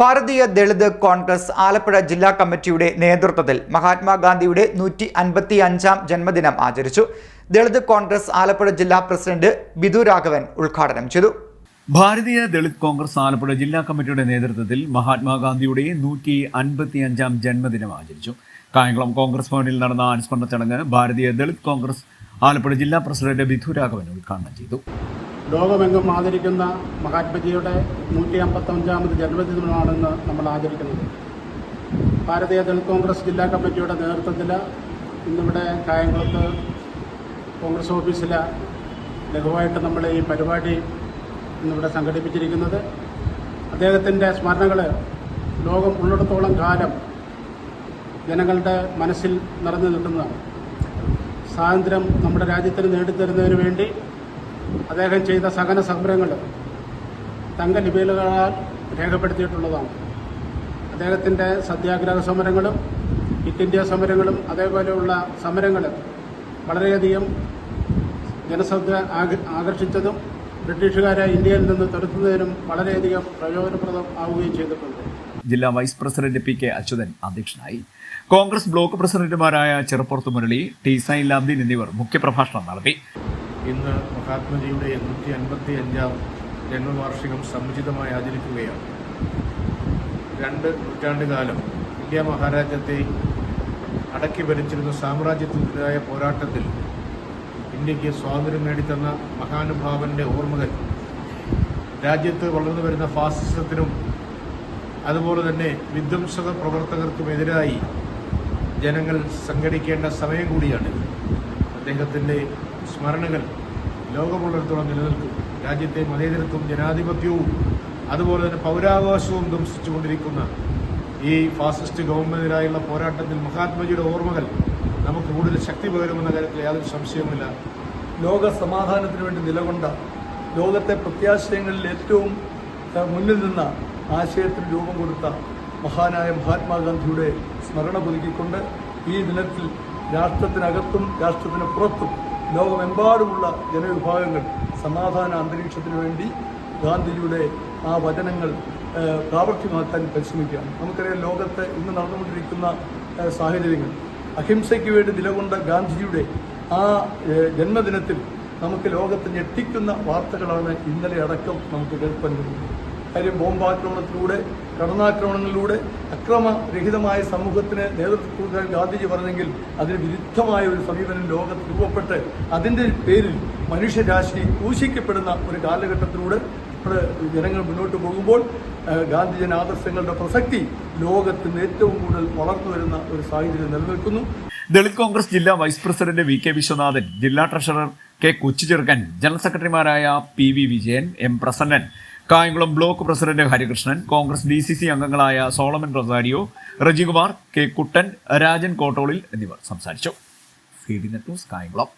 ഭാരതീയ ദളിത് കോൺഗ്രസ് ആലപ്പുഴ ജില്ലാ കമ്മിറ്റിയുടെ നേതൃത്വത്തിൽ മഹാത്മാഗാന്ധിയുടെ നൂറ്റി അൻപത്തി അഞ്ചാം ജന്മദിനം ആചരിച്ചു. ദളിത് കോൺഗ്രസ് ആലപ്പുഴ ജില്ലാ പ്രസിഡന്റ് ബിദു രാഘവൻ ഉദ്ഘാടനം ചെയ്തു. ഭാരതീയ ദളിത് കോൺഗ്രസ് ആലപ്പുഴ ജില്ലാ കമ്മിറ്റിയുടെ നേതൃത്വത്തിൽ മഹാത്മാഗാന്ധിയുടെ നൂറ്റി അൻപത്തി അഞ്ചാം ജന്മദിനം ആചരിച്ചു. കായംകുളം കോൺഗ്രസ് ഭവനിൽ നടന്ന അനുസ്മരണ ചടങ്ങ് ഭാരതീയ ദളിത് കോൺഗ്രസ് ആലപ്പുഴ ജില്ലാ പ്രസിഡന്റ് ബിധു രാഘവൻ ഉദ്ഘാടനം ചെയ്തു. ലോകമെങ്ങും ആദരിക്കുന്ന മഹാത്മജിയുടെ നൂറ്റി അമ്പത്തഞ്ചാമത് ജന്മദിനമാണെന്ന് നമ്മൾ ആചരിക്കുന്നത്. ഭാരതീയ ദളിത് കോൺഗ്രസ് ജില്ലാ കമ്മിറ്റിയുടെ നേതൃത്വത്തിൽ ഇന്നിവിടെ കായംകുളത്ത് കോൺഗ്രസ് ഓഫീസിൽ ലഘുവായിട്ട് നമ്മൾ ഈ പരിപാടി ഇന്നിവിടെ സംഘടിപ്പിച്ചിരിക്കുന്നത്. അദ്ദേഹത്തിന്റെ സ്മരണകൾ ലോകം ഉള്ളിടത്തോളം കാലം ജനങ്ങളുടെ മനസ്സിൽ നിറഞ്ഞു നിൽക്കുന്നതാണ്. സ്വാതന്ത്ര്യം നമ്മുടെ രാജ്യത്തിന് നേടിത്തരുന്നതിന് വേണ്ടി അദ്ദേഹം ചെയ്ത സഹന സമരങ്ങൾ തങ്കലിപികളാൽ രേഖപ്പെടുത്തിയിട്ടുള്ളതാണ്. അദ്ദേഹത്തിന്റെ സത്യാഗ്രഹ സമരങ്ങളും ക്വിറ്റ് ഇന്ത്യ സമരങ്ങളും അതേപോലെയുള്ള സമരങ്ങൾ വളരെയധികം ജനശ്രദ്ധ ആക- ആകർഷിച്ചതും ബ്രിട്ടീഷുകാരെ ഇന്ത്യയിൽ നിന്ന് തുരത്തുന്നതിനും വളരെയധികം പ്രയോജനപ്രദം ആവുകയും ചെയ്തിട്ടുണ്ട്. ജില്ലാ vice president P K Achuthan അധ്യക്ഷനായി. കോൺഗ്രസ് ബ്ലോക്ക് പ്രസിഡന്റുമാരായ ചെറുപ്പുറത്ത് മുരളി ടി സൈൻ ലാബ്ദീൻ എന്നിവർ മുഖ്യപ്രഭാഷണം നടത്തി. ഇന്ന് മഹാത്മജിയുടെ എണ്ണൂറ്റി അൻപത്തി അഞ്ചാം ജന്മവാർഷികം സമുചിതമായി ആചരിക്കുകയാണ്. രണ്ട് നൂറ്റാണ്ട് കാലം ഇന്ത്യ മഹാരാജ്യത്തെ അടക്കി ഭരിച്ചിരുന്ന സാമ്രാജ്യത്തിനെതിരായ പോരാട്ടത്തിൽ ഇന്ത്യയ്ക്ക് സ്വാതന്ത്ര്യം നേടിത്തന്ന മഹാനുഭാവന്റെ ഓർമ്മകൾ രാജ്യത്ത് വളർന്നു വരുന്ന ഫാസിസത്തിനും അതുപോലെ തന്നെ വിധ്വംസക പ്രവർത്തകർക്കുമെതിരായി ജനങ്ങൾ സംഘടിക്കേണ്ട സമയം കൂടിയാണിത്. അദ്ദേഹത്തിന്റെ സ്മരണകൾ ലോകമുള്ളിടത്തോളം നിലനിൽക്കും. രാജ്യത്തെ മതേതരത്വവും ജനാധിപത്യവും അതുപോലെ തന്നെ പൗരാവകാശവും ധ്വംസിച്ചുകൊണ്ടിരിക്കുന്ന ഈ ഫാസിസ്റ്റ് ഗവൺമെന്റിനായുള്ള പോരാട്ടത്തിൽ മഹാത്മജിയുടെ ഓർമ്മകൾ നമുക്ക് കൂടുതൽ ശക്തി പകരുമെന്ന കാര്യത്തിൽ യാതൊരു സംശയവുമില്ല. ലോക സമാധാനത്തിന് വേണ്ടി നിലകൊണ്ട ലോകത്തെ പ്രത്യാശയങ്ങളിൽ ഏറ്റവും മുന്നിൽ നിന്ന ആശയത്തിന് രൂപം കൊടുത്ത മഹാനായ മഹാത്മാഗാന്ധിയുടെ സ്മരണ പുതുക്കിക്കൊണ്ട് ഈ ദിനത്തിൽ രാഷ്ട്രത്തിനകത്തും രാഷ്ട്രത്തിന് പുറത്തും ലോകമെമ്പാടുമുള്ള ജനവിഭാഗങ്ങൾ സമാധാന അന്തരീക്ഷത്തിന് വേണ്ടി ഗാന്ധിജിയുടെ ആ വചനങ്ങൾ പ്രാവർത്തികമാക്കാൻ പരിശ്രമിക്കുകയാണ്. നമുക്കറിയാം ലോകത്ത് ഇന്ന് നടന്നുകൊണ്ടിരിക്കുന്ന സാഹചര്യങ്ങൾ അഹിംസയ്ക്ക് വേണ്ടി നിലകൊണ്ട ഗാന്ധിജിയുടെ ആ ജന്മദിനത്തിൽ നമുക്ക് ലോകത്ത് ഞെട്ടിക്കുന്ന വാർത്തകളാണ് ഇന്നലെ അടക്കം നമുക്ക് കേൾക്കാൻ കഴിയുന്നത് കാര്യം ബോംബാക്രമണത്തിലൂടെ കടന്നാക്രമണങ്ങളിലൂടെ അക്രമരഹിതമായ സമൂഹത്തിന് നേതൃത്വം കൊടുക്കാൻ ഗാന്ധിജി പറഞ്ഞെങ്കിൽ അതിന് വിരുദ്ധമായ ഒരു സമീപനം ലോകത്ത് രൂപപ്പെട്ട് അതിന്റെ പേരിൽ മനുഷ്യരാശി ക്രൂശിക്കപ്പെടുന്ന ഒരു കാലഘട്ടത്തിലൂടെ ജനങ്ങൾ മുന്നോട്ട് പോകുമ്പോൾ ഗാന്ധിജൻ ആദർശങ്ങളുടെ പ്രസക്തി ലോകത്തിന് ഏറ്റവും കൂടുതൽ വളർന്നു വരുന്ന ഒരു സാഹചര്യം നിലനിൽക്കുന്നു. ദളിത് കോൺഗ്രസ് ജില്ലാ vice president V K Viswanathan ജില്ലാ ട്രഷറർ കെ കൊച്ചുചെറുക്കൻ ജനറൽ സെക്രട്ടറിമാരായ P V Vijayan M Prasannan Kayamkulam block president Harikrishnan Congress D C C അംഗങ്ങളായ Solomon Rosario Rejikumar K Kuttan Rajan Kottolil എന്നിവർ സംസാരിച്ചു. D news Kayamkulam.